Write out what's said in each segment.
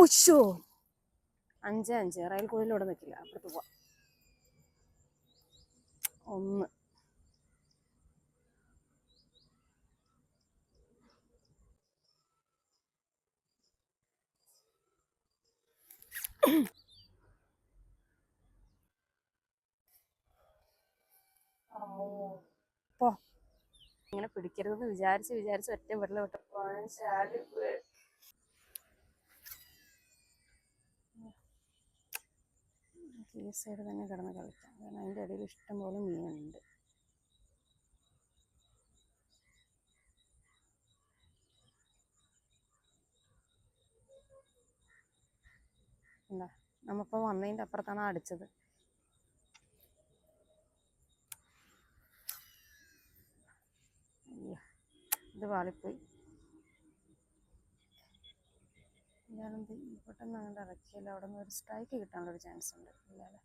ഒശോ അഞ്ച് അഞ്ച്. റയൽ കോഴിലൂടെ നിൽക്കില്ല. അപ്പുറത്ത് പോവാം. ഒന്ന്. പോ. ഇങ്ങനെ പിടിക്കരുതെന്ന് വിചാരിച്ച് വിചാരിച്ച് ഒറ്റ വിരല വിട്ടപ്പോ ചാടിപ്പോയി. ഈ സൈഡ് തന്നെ കിടന്ന് കളിക്കാം. കാരണം അതിന്റെ ഇടയിൽ ഇഷ്ടംപോലെ മീനുണ്ട്. എന്താ? നമ്മളിപ്പോൾ വന്നതിന്റെ അപ്പുറത്താണ് അടിച്ചത്? ഇത് വാളിപ്പോയി. ഇയാളെന്ത് പെട്ടെന്ന് അങ്ങോട്ട് ഇറക്കിയാൽ അവിടെ നിന്ന് ഒരു സ്ട്രൈക്ക് കിട്ടാനുള്ള ഒരു ചാൻസ് ഉണ്ട് ഇല്ലാതെ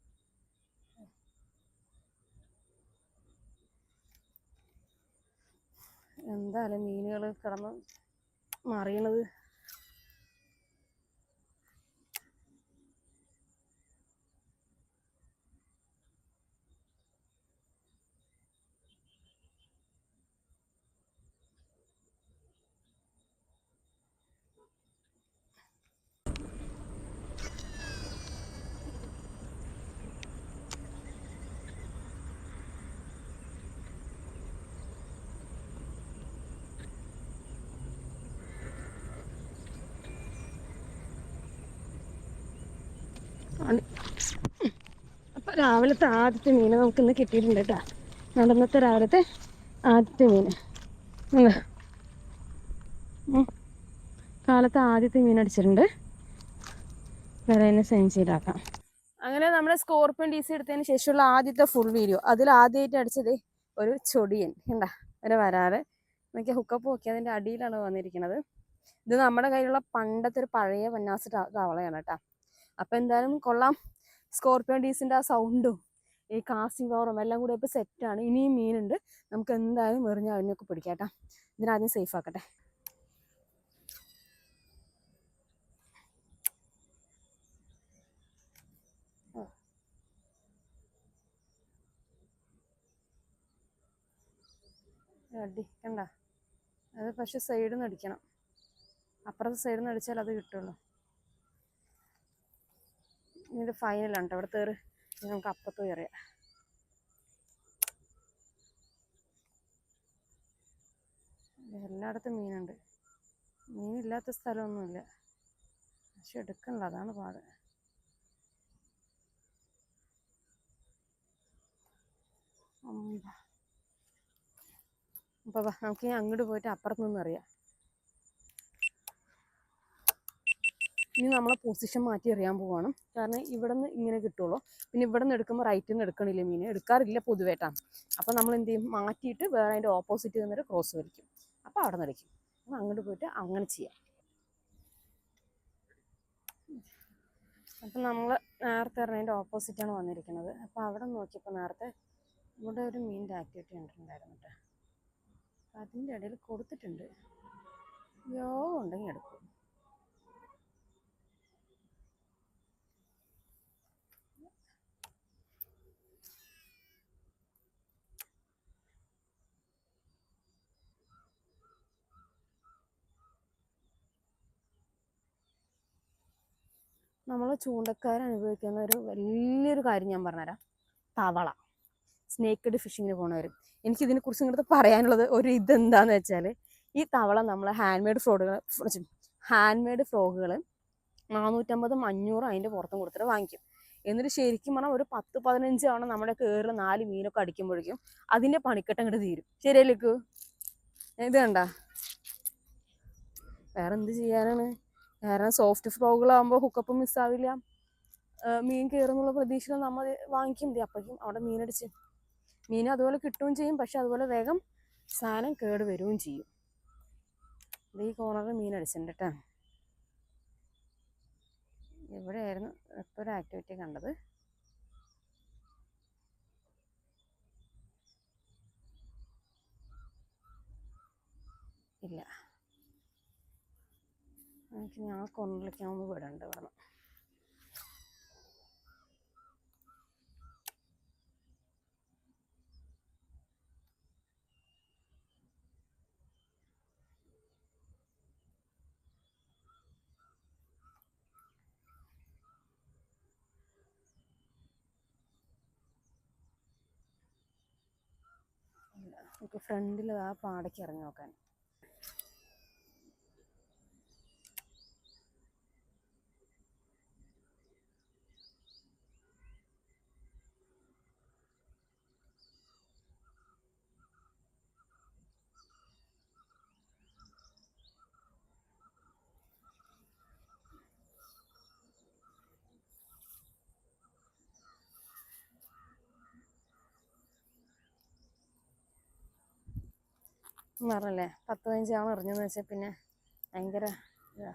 എന്തായാലും മീനുകൾ കിടന്ന് മറിയണത് അപ്പൊ രാവിലത്തെ ആദ്യത്തെ മീന് നമുക്ക് ഇന്ന് കിട്ടിയിട്ടുണ്ട് കേട്ടാ. നടന്നത്തെ രാവിലത്തെ ആദ്യത്തെ മീന്. കാലത്ത് ആദ്യത്തെ മീൻ അടിച്ചിട്ടുണ്ട്. തന്നെ സെഞ്ചിയിലാക്കാം അങ്ങനെ നമ്മുടെ സ്കോർപ്പിയൻ ഡി സി എടുത്തതിന് ശേഷമുള്ള ആദ്യത്തെ ഫുൾ വീഡിയോ അതിൽ ആദ്യമായിട്ട് അടിച്ചത് ഒരു ചൊടിയൻ. കണ്ടാ? ഒരു വരാറ്. എനിക്ക് ഹുക്കപ്പ് നോക്കി അതിന്റെ അടിയിലാണ് വന്നിരിക്കുന്നത്. ഇത് നമ്മുടെ കയ്യിലുള്ള പണ്ടത്തെ ഒരു പഴയ പന്നാസ് തവളയാണ് കേട്ടാ. അപ്പൊ എന്തായാലും കൊള്ളാം. സ്കോർപ്പിയോ ഡീസിന്റെ ആ സൗണ്ടും ഈ കാസ്റ്റിംഗ് പവറും എല്ലാം കൂടി ഇപ്പൊ സെറ്റാണ് ഇനിയും മീനുണ്ട് നമുക്ക് എന്തായാലും എറിഞ്ഞ അതിനൊക്കെ പിടിക്കാട്ടാ. ഇതിനാദ്യം സേഫ് ആക്കട്ടെ. ആ. അടി കണ്ട? അത് പക്ഷെ സൈഡിൽ നിന്ന് അടിക്കണം. അപ്പുറത്തെ സൈഡിൽ നിന്ന് അടിച്ചാൽ അത് കിട്ടുള്ളൂ. ഇനി ഇത് ഫൈനലാണ് കേട്ടോ ഇവിടെ തേറ് നമുക്ക് അപ്പത്ത് കയറിയാം എല്ലായിടത്തും മീനുണ്ട്. മീനില്ലാത്ത സ്ഥലമൊന്നുമില്ല. പക്ഷെ എടുക്കണില്ല. അതാണ് പാട്. അപ്പൊ നമുക്ക് അങ്ങോട്ട് പോയിട്ട് അപ്പുറത്ത് നിന്ന് ഇനി നമ്മളെ പൊസിഷൻ മാറ്റി എറിയാൻ പോവാണ്. കാരണം ഇവിടെ നിന്ന് ഇങ്ങനെ കിട്ടുള്ളൂ. പിന്നെ ഇവിടെ നിന്ന് എടുക്കുമ്പോൾ റൈറ്റിൽ നിന്ന് എടുക്കണില്ല മീൻ? എടുക്കാറില്ല പൊതുവേട്ടാണ് അപ്പോൾ നമ്മൾ എന്ത് ചെയ്യും? മാറ്റിയിട്ട് വേറെ അതിന്റെ ഓപ്പോസിറ്റ് നിന്നൊരു ക്രോസ് വലിക്കും. അപ്പോൾ അവിടെ നിന്ന് അടിക്കും. അപ്പോൾ അങ്ങോട്ട് പോയിട്ട് അങ്ങനെ ചെയ്യാം. അപ്പം നമ്മൾ നേരത്തെ എറിഞ്ഞതിന്റെ ഓപ്പോസിറ്റാണ് വന്നിരിക്കുന്നത്. അപ്പോൾ അവിടെ നോക്കിയപ്പോൾ നേരത്തെ ഇവിടെ ഒരു മീനിന്റെ ആക്ടിവിറ്റി കണ്ടിട്ടുണ്ടായിരുന്നു കേട്ടോ. അതിന്റെ ഇടയിൽ കൊടുത്തിട്ടുണ്ട്. യോഗം ഉണ്ടെങ്കിൽ എടുക്കും. നമ്മൾ ചൂണ്ടക്കാർ അനുഭവിക്കുന്ന ഒരു വലിയൊരു കാര്യം ഞാൻ പറഞ്ഞുതരാം. തവള. സ്നേക്കഡ് ഫിഷിങ്ങിന് പോണവർ എനിക്ക് ഇതിനെക്കുറിച്ച് ഇങ്ങോട്ട് പറയാനുള്ളത് ഒരു ഇതെന്താന്ന് വെച്ചാൽ ഈ തവള നമ്മൾ ഹാൻഡ് മെയ്ഡ് ഫ്രോഡുകൾ ഹാൻഡ് മെയ്ഡ് ഫ്രോഗുകൾ നാനൂറ്റമ്പതും അഞ്ഞൂറും അതിന്റെ പുറത്തും കൊടുത്തിട്ട് വാങ്ങിക്കും. എന്നിട്ട് ശരിക്കും പറഞ്ഞാൽ ഒരു പത്ത് പതിനഞ്ച് തവണ നമ്മുടെ കയറിൽ നാല് മീനൊക്കെ അടിക്കുമ്പോഴേക്കും അതിന്റെ പണിക്കെട്ട് അങ്ങോട്ട് തീരും. ശരിയല്ലേക്കു ഇത് കണ്ട? വേറെ എന്ത് ചെയ്യാനാണ്? കാരണം സോഫ്റ്റ് ഫ്രോഗുകളാകുമ്പോൾ ഹുക്കപ്പ് മിസ്സാവില്ല മീൻ കയറുന്നുള്ള പ്രതീക്ഷയിൽ നമ്മൾ വാങ്ങിക്കും. ദേ അപ്പോഴേക്കും അവിടെ മീനടിച്ച്. മീൻ അതുപോലെ കിട്ടുകയും ചെയ്യും. പക്ഷെ അതുപോലെ വേഗം സാധനം കേട് വരികയും ചെയ്യും. ഈ കോർണറിൽ മീൻ കേട്ടോ ഇവിടെയായിരുന്നു ഇപ്പോൾ ഒരു ആക്ടിവിറ്റി കണ്ടത്. ഇല്ല. എനിക്ക് ഞാൻ കൊണ്ടിലേക്കാൻ ഒന്ന് വിടണ്ട് വേണം നമുക്ക് ഫ്രണ്ടിൽ ആ പാടയ്ക്ക് ഇറങ്ങി നോക്കാൻ. പറഞ്ഞല്ലേ പത്ത് പതിനഞ്ച് ആൾ എറിഞ്ഞെന്ന് വെച്ചാൽ പിന്നെ ഭയങ്കര ഇതാ.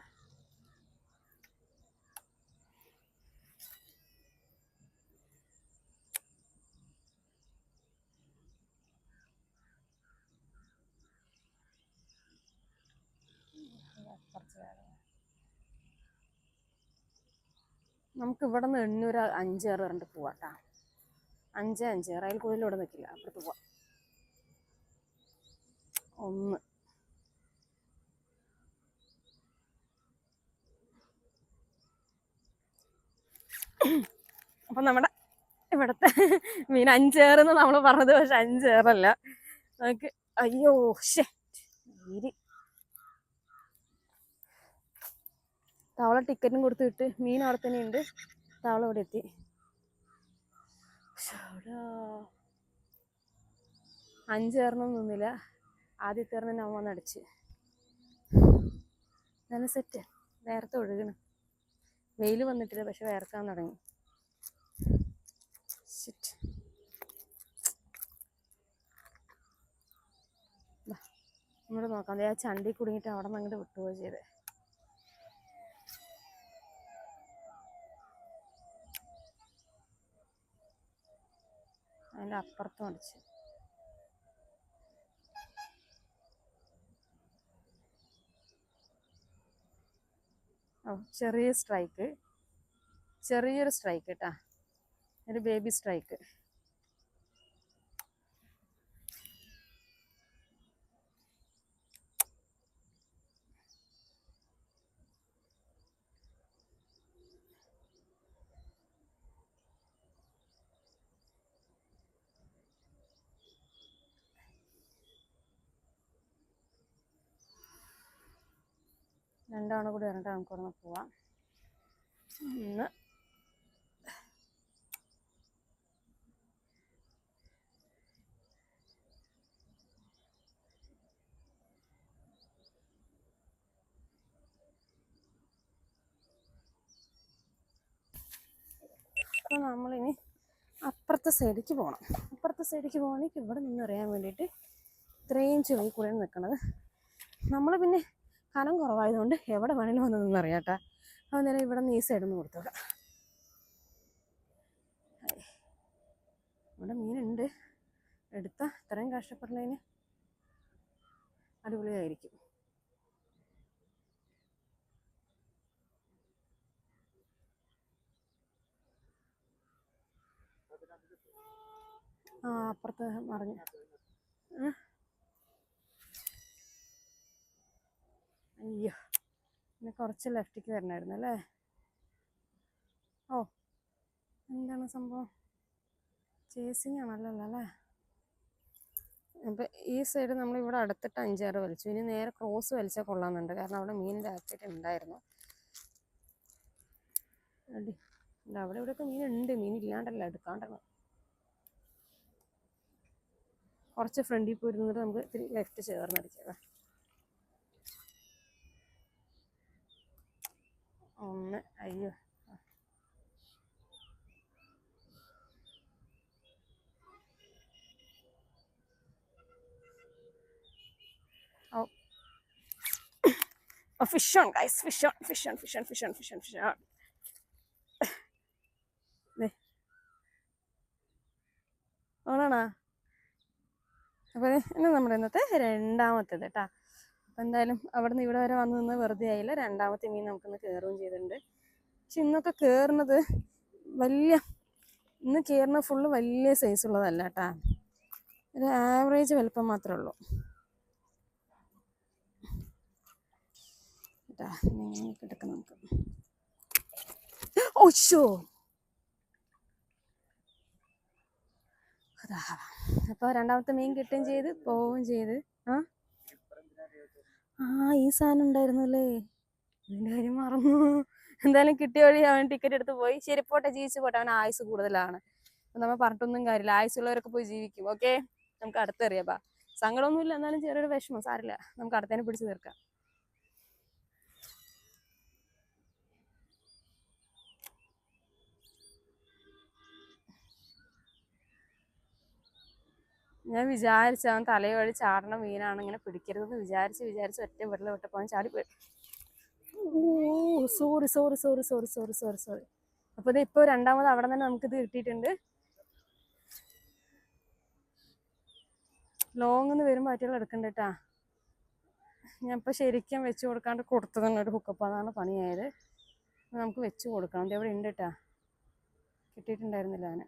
നമുക്ക് ഇവിടെ നിന്ന് എണ്ണൂറ് അഞ്ചേറ് പോവാം പോവാട്ടാ അഞ്ച് അഞ്ചേറ് അതിൽ കൂടുതൽ ഇവിടെ നിൽക്കില്ല. അപ്പുറത്ത് പോവാം. ഒന്ന്. അപ്പം നമ്മുടെ ഇവിടത്തെ മീൻ അഞ്ചേറെന്ന് നമ്മൾ പറഞ്ഞത് പക്ഷെ അഞ്ചേറല്ല. നമുക്ക് അയ്യോ തവള ടിക്കറ്റും കൊടുത്ത് വിട്ട് മീൻ അവിടെ തന്നെ ഉണ്ട്. തവള ഇവിടെ എത്തി. അഞ്ചേറണം നിന്നില്ല. ആദ്യത്തെ എറിഞ്ഞ ഞാൻ വന്നടിച്ച് നല്ല സെറ്റ് നേരത്തെ ഒഴുകണം. വെയിൽ വന്നിട്ടില്ല പക്ഷെ വേർക്കാൻ തുടങ്ങി. ശിറ്റ് നമ്മൾ നോക്കാം. ആ ചണ്ടി കുടുങ്ങിയിട്ട് അവിടെ നിന്ന് അങ്ങോട്ട് വിട്ടുപോയി ചെയ്ത്. അതിന്റെ അപ്പുറത്തും അടിച്ച്. ചെറിയ സ്ട്രൈക്ക് ചെറിയൊരു സ്ട്രൈക്ക് കേട്ടാ ഒരു ബേബി സ്ട്രൈക്ക് രണ്ടാണ് കൂടി പറഞ്ഞിട്ട് നമുക്ക് ഒന്ന് പോവാം. ഒന്ന്. അപ്പോൾ നമ്മളിനി അപ്പുറത്തെ സൈഡിലേക്ക് പോകണം അപ്പുറത്തെ സൈഡിലേക്ക് പോകണമെങ്കിൽ ഇവിടെ നിന്ന് അറിയാൻ വേണ്ടിയിട്ട് ഇത്രയും ചെറിയ കൂടെയാണ് നിൽക്കുന്നത് നമ്മൾ പിന്നെ കനം കുറവായതുകൊണ്ട് എവിടെ വേണേലും വന്ന് നിന്നറിയാട്ടെ. അന്നേരം ഇവിടെ നിന്ന് ഈ കൊടുത്തോളാം. ഇവിടെ മീനുണ്ട്. എടുത്ത. ഇത്രയും കഷ്ടപ്പെടുന്നതിന് അടിപൊളിയായിരിക്കും. ആ അപ്പുറത്ത് മറിഞ്ഞു. അയ്യോ പിന്നെ കുറച്ച് ലെഫ്റ്റിക്ക് വരണമായിരുന്നു അല്ലേ? ഓ എന്താണ് സംഭവം? ചേസിങ് ആണല്ലോ അല്ലേ? അപ്പം ഈ സൈഡ് നമ്മൾ ഇവിടെ അടുത്തിട്ട് അഞ്ചാറ് വലിച്ചു. ഇനി നേരെ ക്രോസ് വലിച്ചാൽ കൊള്ളാമെന്നുണ്ട്. കാരണം അവിടെ മീനിന്റെ ആക്ടിവിറ്റി ഉണ്ടായിരുന്നു. അടി അവിടെ ഇവിടെയൊക്കെ മീനുണ്ട്. മീൻ ഇല്ലാണ്ടല്ല എടുക്കാണ്ടല്ലോ. കുറച്ച് ഫ്രണ്ടിൽ പോയിരുന്നിട്ട് നമുക്ക് ഇത്തിരി ലെഫ്റ്റ് ചേർന്നടിക്കാം ഒന്ന് അയ്യോ ഓ Oh, on, guys. Fish on, fish on, fish on, fish on, fish on, fish on. ദേ. ഓണാണോ അപ്പോൾ ഇന്ന് നമ്മുടെ ഇന്നത്തെ രണ്ടാമത്തേത് കേട്ടാ എന്തായാലും അവിടെ നിന്ന് ഇവിടെ വരെ വന്നു നിന്ന് വെറുതെ ആയില്ല. രണ്ടാമത്തെ മീൻ നമുക്കിന്ന് കയറുകയും ചെയ്തിട്ടുണ്ട്. പക്ഷെ ഇന്നൊക്കെ കയറുന്നത് വലിയ ഇന്ന് കയറുന്ന ഫുള്ള് വലിയ സൈസ് ഉള്ളതല്ല കേട്ടാ ഒരു ആവറേജ് വലുപ്പം മാത്രമേ ഉള്ളൂ. കേട്ടാ ഇങ്ങനെ കിടക്കാം നമുക്ക്. ഓശോ അപ്പോൾ രണ്ടാമത്തെ മീൻ കിട്ടുകയും ചെയ്ത് പോവുകയും ചെയ്ത്. ആ? ആ ഈ സാധനം ഉണ്ടായിരുന്നു അല്ലേ? ഇതിന്റെ കാര്യം മറന്നു. എന്തായാലും കിട്ടിയ വഴി അവൻ ടിക്കറ്റ് എടുത്ത് പോയി. ശരി പോട്ടെ ജീവിച്ച് പോട്ടെ. അവൻ ആയുസ് കൂടുതലാണ്. നമ്മൾ പറഞ്ഞിട്ടൊന്നും കാര്യമില്ല. ആയുസുള്ളവരൊക്കെ പോയി ജീവിക്കും. ഓക്കെ നമുക്ക് അടുത്തെറിയാം സങ്കടമൊന്നുമില്ല. എന്നാലും ചെറിയൊരു വിഷമം. സാരില്ല നമുക്ക് അടുത്തതിനെ പിടിച്ച് തീർക്കാം. ഞാൻ വിചാരിച്ചു അവൻ തലയോടി ചാടണ മീനാണ് ഇങ്ങനെ പിടിക്കരുതെന്ന് വിചാരിച്ച് വിചാരിച്ച് ഒറ്റ വിരൽ വിട്ടപ്പോൾ അവൻ ചാടി പോയി. Sorry sorry sorry sorry sorry sorry sorry അപ്പോൾ ഇപ്പൊ രണ്ടാമത് അവിടെ തന്നെ നമുക്കിത് കിട്ടിയിട്ടുണ്ട്. ലോങ് എന്ന് വരുമ്പോൾ അറ്റുകൾ എടുക്കണ്ട ഞാൻ ഇപ്പോൾ ശരിക്കും വെച്ച് കൊടുക്കാണ്ട് കൊടുത്തതാണ് ഒരു ഹുക്കപ്പ് അതാണ് പണിയായത്. നമുക്ക് വെച്ച് കൊടുക്കണം. ഇത് എവിടെ ഉണ്ട് കേട്ടാ. കിട്ടിയിട്ടുണ്ടായിരുന്നില്ല അവന്.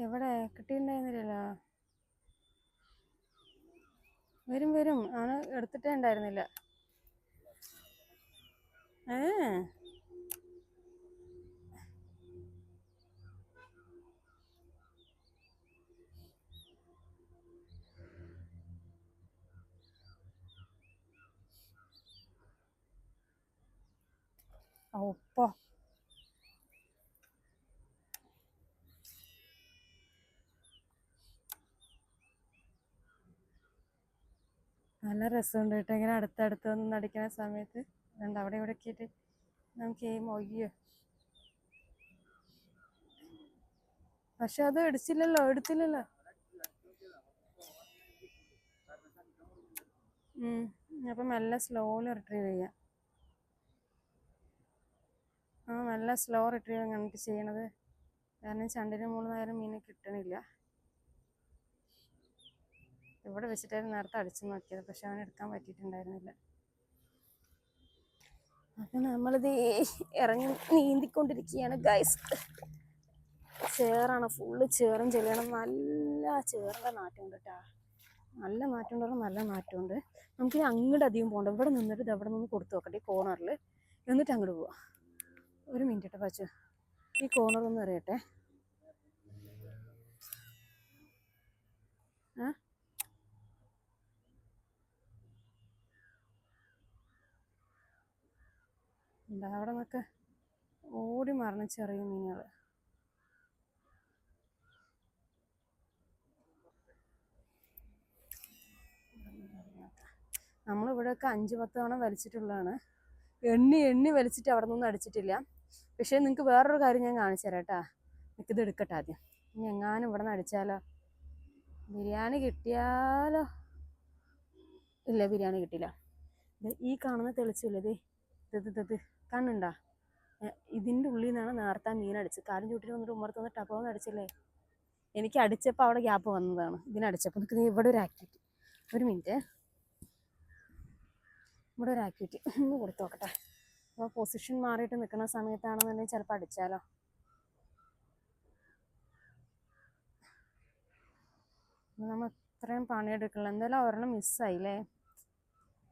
എവിടെ? കിട്ടിയിട്ടുണ്ടായിരുന്നില്ലല്ലോ. വരും വരും. ആണ് എടുത്തിട്ടേ ഉണ്ടായിരുന്നില്ല. ഏ? ഒപ്പോ നല്ല രസമുണ്ട് കേട്ടോ. ഇങ്ങനെ അടുത്തടുത്ത് വന്ന് നടിക്കുന്ന സമയത്ത്. അതുകൊണ്ട് അവിടെ ഇവിടെ ഒക്കെയിട്ട് നമുക്ക് ഈ മൊയ്യോ. പക്ഷെ അത് എടുത്തില്ലല്ലോ എടുത്തില്ലല്ലോ. അപ്പം മെല്ലെ സ്ലോയിൽ റിട്രീവ് ചെയ്യാം. ആ നല്ല സ്ലോ റിട്രീവ് കണ്ടിട്ട് ചെയ്യണത്. കാരണം ചണ്ടിന് മൂന്ന് നേരം മീനെ കിട്ടണില്ല. ഇവിടെ വെച്ചിട്ടായിരുന്നു നേരത്തെ അടിച്ചു നോക്കിയത് പക്ഷെ അവൻ എടുക്കാൻ പറ്റിയിട്ടുണ്ടായിരുന്നില്ല. അപ്പൊ നമ്മളിത് ഇറങ്ങി നീന്തിക്കൊണ്ടിരിക്കുകയാണ് ഗൈസ് ചേറാണ് ഫുള്ള് ചേറും ചെളിയാണ്. നല്ല ചേറിന്റെ നാറ്റമുണ്ട് കേട്ടാ നല്ല നാറ്റമുണ്ട് പറഞ്ഞാൽ നല്ല മാറ്റമുണ്ട് നമുക്ക് അങ്ങോട്ട് അധികം പോകണ്ട ഇവിടെ നിന്നിട്ട് അവിടെ നിന്ന് കൊടുത്തു നോക്കട്ടെ ഈ കോർണറിൽ എന്നിട്ട് അങ്ങോട്ട് പോവാം. ഒരു മിനിറ്റ് കേട്ടോ പച്ചു. ഈ കോർണർ ഒന്ന് അറിയട്ടെ ആ എന്താ അവിടെ നിന്നൊക്കെ ഓടി മറിഞ്ഞ ചെറിയ മീനുകൾ നമ്മളിവിടെയൊക്കെ അഞ്ച് പത്ത് തവണ വലിച്ചിട്ടുള്ളതാണ്. എണ്ണി എണ്ണി വലിച്ചിട്ട് അവിടെ നിന്നും അടിച്ചിട്ടില്ല. പക്ഷേ നിങ്ങൾക്ക് വേറൊരു കാര്യം ഞാൻ കാണിച്ചു തരാം കേട്ടാ. എനിക്കിത് എടുക്കട്ടെ ആദ്യം. ഇനി എങ്ങാനും ഇവിടെ നിന്ന് അടിച്ചാലോ? ബിരിയാണി കിട്ടിയാലോ? ഇല്ല ബിരിയാണി കിട്ടില്ല ഈ കാണുന്ന തെളിച്ചില്ലേ ഇത് ഇത് ഇത്. കണ്ണുണ്ടാ ഇതിന്റെ ഉള്ളിൽ നിന്നാണ് നേർത്താൻ മീൻ കാലും ചൂട്ടിൽ വന്നിട്ട് ഉമ്മർത്ത് ടപ്പോന്ന് അടിച്ചില്ലേ? എനിക്ക് അടിച്ചപ്പോൾ അവിടെ ഗ്യാപ്പ് വന്നതാണ്. ഇതിനടിച്ചപ്പോൾ നിൽക്കുന്നത് ഇവിടെ ഒരു ആക്ടിവിറ്റി ഒരു മിനിറ്റ് ഇവിടെ ഒരു ആക്ടിവിറ്റി ഒന്ന് കൊടുത്തു നോക്കട്ടെ. അപ്പോൾ പൊസിഷൻ മാറിയിട്ട് നിൽക്കുന്ന സമയത്താണെന്നുണ്ടെങ്കിൽ ചിലപ്പോൾ അടിച്ചാലോ? നമ്മൾ ഇത്രയും പണിയെടുക്കണം എന്തായാലും ഒരെണ്ണം മിസ്സായില്ലേ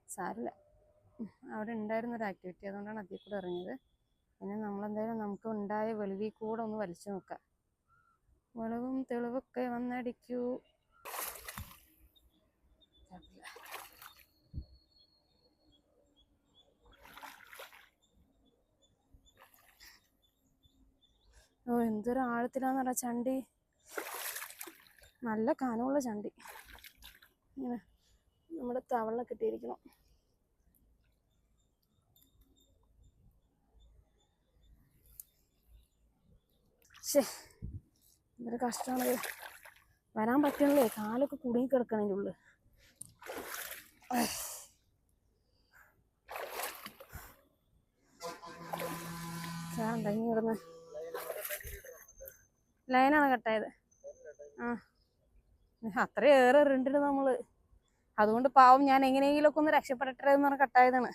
സാരില്ല അവിടെ ഉണ്ടായിരുന്ന ഒരു ആക്ടിവിറ്റി അതുകൊണ്ടാണ് അതിൽ കൂടെ ഇറങ്ങിയത്. പിന്നെ നമ്മളെന്തായാലും നമുക്ക് ഉണ്ടായ വെളിവിൽ കൂടെ ഒന്ന് വലിച്ചു നോക്കാം. വെളിവും തെളിവൊക്കെ വന്നടിക്കൂ. ഓ എന്തൊരു ആഴത്തിലാന്ന് പറഞ്ഞ ചണ്ടി. നല്ല കനമുള്ള ചണ്ടി. ഇങ്ങനെ നമ്മുടെ തവള കിട്ടിയിരിക്കണം. ശേ ഇതൊരു കഷ്ടമാണ് വരാൻ പറ്റണല്ലേ കാലൊക്കെ കുടുങ്ങി കിടക്കണതിന്റെ ഉള്ളു ഉള്ളിൽ ഇനി ഇവിടുന്ന് ലൈനാണ് കട്ടായത്. ആ. അത്രയേറെ എറിണ്ടിട്ട് നമ്മൾ. അതുകൊണ്ട് പാവം ഞാൻ എങ്ങനെയെങ്കിലുമൊക്കെ ഒന്ന് രക്ഷപ്പെടട്ടെ എന്ന് പറഞ്ഞ കട്ടായതാണ്.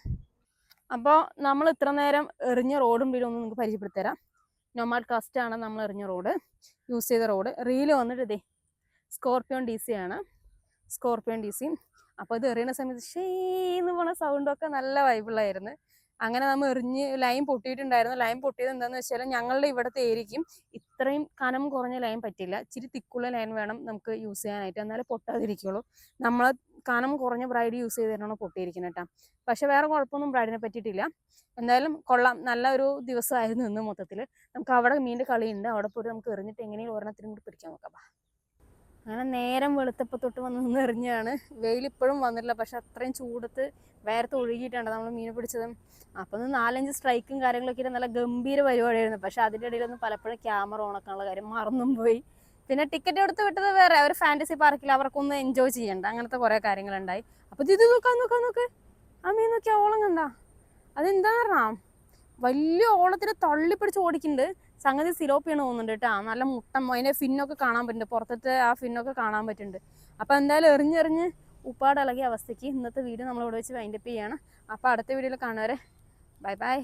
അപ്പോൾ നമ്മൾ ഇത്ര നേരം എറിഞ്ഞ റോഡും വീടും ഒന്ന് നിങ്ങൾക്ക് പരിചയപ്പെടുത്തി തരാം. നൊമാഡ് കാസ്റ്റ് ആണ് നമ്മൾ എറിഞ്ഞ റോഡ്. യൂസ് ചെയ്ത റോഡ്. റീൽ വന്നിട്ട് ഇതേ സ്കോർപ്പിയോൺ ഡി സി ആണ്. സ്കോർപ്പിയോൺ ഡി സി അപ്പോൾ ഇത് എറിയുന്ന സമയത്ത് ഷേ എന്ന് പോണ സൗണ്ടൊക്കെ നല്ല വൈബിളായിരുന്നു അങ്ങനെ നമ്മൾ എറിഞ്ഞ് ലൈൻ പൊട്ടിയിട്ടുണ്ടായിരുന്നു. ലൈൻ പൊട്ടിയത് എന്താണെന്ന് വെച്ചാൽ ഞങ്ങളുടെ ഇവിടുത്തെ ഏരിക്കും ഇത്രയും കനം കുറഞ്ഞ ലൈൻ പറ്റില്ല. ഇച്ചിരി തിക്കുള്ള ലൈൻ വേണം നമുക്ക് യൂസ് ചെയ്യാനായിട്ട്. എന്നാലേ പൊട്ടാതിരിക്കുള്ളൂ. നമ്മൾ കനം കുറഞ്ഞ ബ്രൈഡ് യൂസ് ചെയ്തിട്ടാണ് പൊട്ടിയിരിക്കുന്നത് കേട്ടോ. പക്ഷെ വേറെ കുഴപ്പമൊന്നും ബ്രൈഡിനെ പറ്റിയിട്ടില്ല. എന്തായാലും കൊള്ളാം. നല്ലൊരു ദിവസമായിരുന്നു ഇന്ന് മൊത്തത്തിൽ. നമുക്ക് അവിടെ മീന്റെ കളിയുണ്ട്. അവിടെ പോയി നമുക്ക് എറിഞ്ഞിട്ട് എങ്ങനെയും ഒരെണ്ണത്തിനും കൂടി പിടിക്കാൻ നോക്കാം. അങ്ങനെ നേരം വെളുത്തപ്പോൾ തൊട്ട് വന്ന് നിന്ന് എറിഞ്ഞാണ്. വെയിൽ ഇപ്പോഴും വന്നിട്ടില്ല. പക്ഷെ അത്രയും ചൂടത്ത് വേർത്ത് ഒഴുകിയിട്ടാണ് നമ്മൾ മീൻ പിടിച്ചതും അപ്പം ഒന്ന് നാലഞ്ച് സ്ട്രൈക്കും കാര്യങ്ങളൊക്കെ നല്ല ഗംഭീര പരിപാടിയായിരുന്നു. പക്ഷെ അതിന്റെ ഇടയിലൊന്നും പലപ്പോഴും ക്യാമറ ഓണക്കാനുള്ള കാര്യം മറന്നും പോയി. പിന്നെ ടിക്കറ്റ് എടുത്ത് വിട്ടത് വേറെ അവർ ഫാന്റസി പാർക്കിൽ അവർക്കൊന്ന് എൻജോയ് ചെയ്യണ്ട. അങ്ങനത്തെ കുറേ കാര്യങ്ങളുണ്ടായി. അപ്പോൾ ഇത് നോക്കാം നോക്കാം നോക്ക്. ആ മീൻ നോക്കിയാൽ ഓളം കണ്ട. അതെന്താ പറഞ്ഞാ വലിയ ഓളത്തിൽ തള്ളി പിടിച്ച് ഓടിക്കുന്നുണ്ട് സംഗതി സിലോപ്പിയാണ് തോന്നുന്നുണ്ട് കേട്ടോ. നല്ല മുട്ടം അതിന്റെ ഫിന്നൊക്കെ കാണാൻ പറ്റുന്നുണ്ട്. പുറത്തത്തെ ആ ഫിന്നൊക്കെ കാണാൻ പറ്റുന്നുണ്ട്. അപ്പോൾ എന്തായാലും എറിഞ്ഞെറിഞ്ഞ് ഉപ്പാട് ഇളകിയ അവസ്ഥയ്ക്ക് ഇന്നത്തെ വീഡിയോ നമ്മളിവിടെ വെച്ച് വൈൻഡപ്പ് ചെയ്യാണ്. അപ്പോൾ അടുത്ത വീഡിയോയിൽ കാണുവരെ ബൈ ബൈ